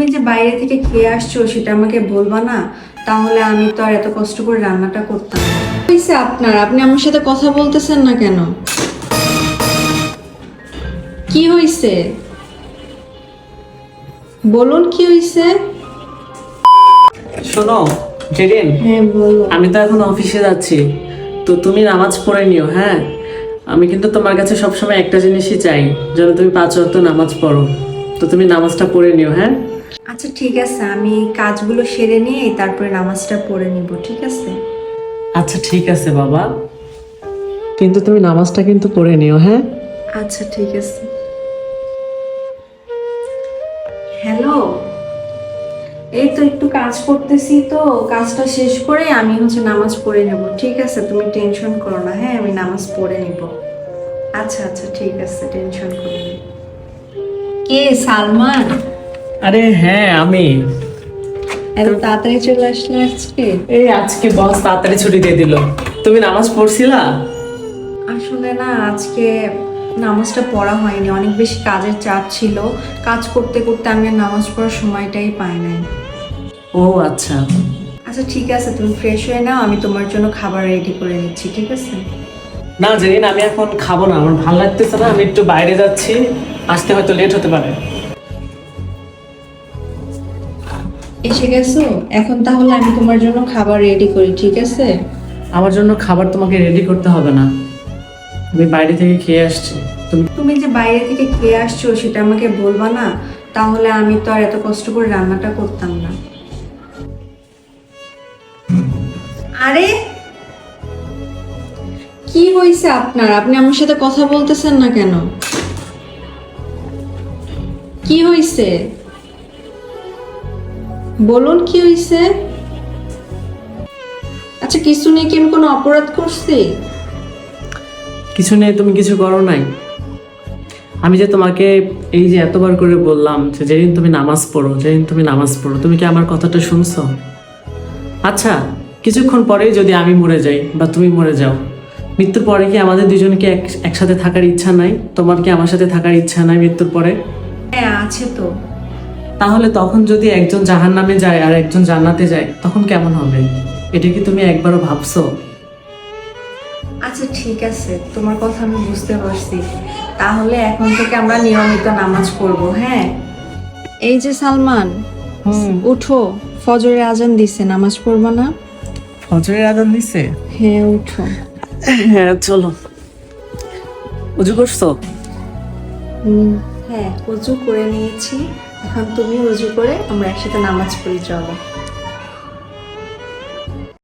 তুমি যে বাইরে থেকে খেয়ে আসছো সেটা আমাকে বলবা না? তাহলে আমি তো আর এত কষ্ট করে রান্নাটা করতাম হয়েছে আপনার আপনি আমার সাথে কথা বলতেছেন না কেন? কি হয়েছে বলুন কি হয়েছে শোনো জেরিন হ্যাঁ বলো। আমি তো এখন অফিসে যাচ্ছি। তো তুমি নামাজ পড়ে নিও হ্যাঁ? আমি কিন্তু তোমার কাছে সবসময় একটা জিনিসই চাই যেন তুমি পাঁচ ওয়াক্ত নামাজ পড়ো। তো তুমি নামাজটা পড়ে নিও হ্যাঁ? আচ্ছা ঠিক আছে আমি কাজগুলো সেরে নিয়ে তারপরে নামাজটা পড়ে নিব ঠিক আছে? আচ্ছা ঠিক আছে বাবা। কিন্তু তুমি নামাজটা কিন্তু পড়ে নিও হ্যাঁ? আচ্ছা ঠিক আছে। হ্যালো? এই তো একটু কাজ করতেছি তো কাজটা শেষ করে আমি হচ্ছে নামাজ পড়ে নেব ঠিক আছে? তুমি টেনশন করো না হ্যাঁ আমি নামাজ পড়ে নিব। আচ্ছা আচ্ছা ঠিক আছে টেনশন করো না। কে সালমান? আরে হ্যাঁ আমি। এত তাড়াতাড়ি চলে আসলে আজকে? এই আজকে বস তাড়াতাড়ি ছুটি দিয়ে দিল। তুমি নামাজ পড়ছিলা? আসলে না আজকে নামাজটা পড়া হয়নি। অনেক বেশি কাজের চাপ ছিল। কাজ করতে করতে আমি আর নামাজ পড়ার সময়টাই পাই নাই। ও আচ্ছা। আচ্ছা ঠিক আছে তুমি ফ্রেশ হয়ে নাও আমি তোমার জন্য খাবার রেডি করে নিচ্ছি ঠিক আছে? না জেরিন আমি এখন খাব না আমার ভালো লাগতেছে না আমি একটু বাইরে যাচ্ছি। আসতে হয়তো লেট হতে পারে। এসে গেছো? এখন তাহলে আমি তোমার জন্য খাবার রেডি করি ঠিক আছে? আমার জন্য খাবার তোমাকে রেডি করতে হবে না। আমি বাইরে থেকে খেয়ে আসছি। তুমি তুমি যে বাইরে থেকে খেয়ে আসছো সেটা আমাকে বলবা না? তাহলে আমি তো আর এত কষ্ট করে রান্নাটা করতাম না। আরে! কি হয়েছে আপনার? আপনি আমার সাথে কথা বলতেছেন না কেন? কি হয়েছে বলুন কি হয়েছে আচ্ছা কিছু নিয়ে কি আমি কোনো অপরাধ করছি? কিছু নেই তুমি কিছু করো নাই। আমি যে তোমাকে এই যে এতবার করে বললাম যে যেদিন তুমি নামাজ পড়ো যেদিন তুমি নামাজ পড়ো তুমি কি আমার কথাটা শুনছো? আচ্ছা কিছুক্ষণ পরেই যদি আমি মরে যাই বা তুমি মরে যাও মৃত্যুর পরে কি আমাদের দুজনকে একসাথে থাকার ইচ্ছা নাই? তোমার কি আমার সাথে থাকার ইচ্ছা নাই মৃত্যুর পরে? হ্যাঁ আছে তো। তাহলে তখন যদি একজন জাহান নামে যায় আর একজন জান্নাতে যায় তখন কেমন হবে? এটা কি তুমি একবারও ভাবছ? আচ্ছা ঠিক আছে। তোমার কথা আমি বুঝতে পারছি। তাহলে এখন থেকে আমরা নিয়মিত নামাজ পড়ব হ্যাঁ? এই যে সালমান উঠো। ফজরের আজান দিছে নামাজ পড়বা না? ফজরের আজান দিছে? হ্যাঁ উঠো। হ্যাঁ চলো। উজু করছ? হুম, হ্যাঁ উজু করে নিয়েছি। এখন তুমি উজু করে আমরা একসাথে নামাজ পড়ি চলো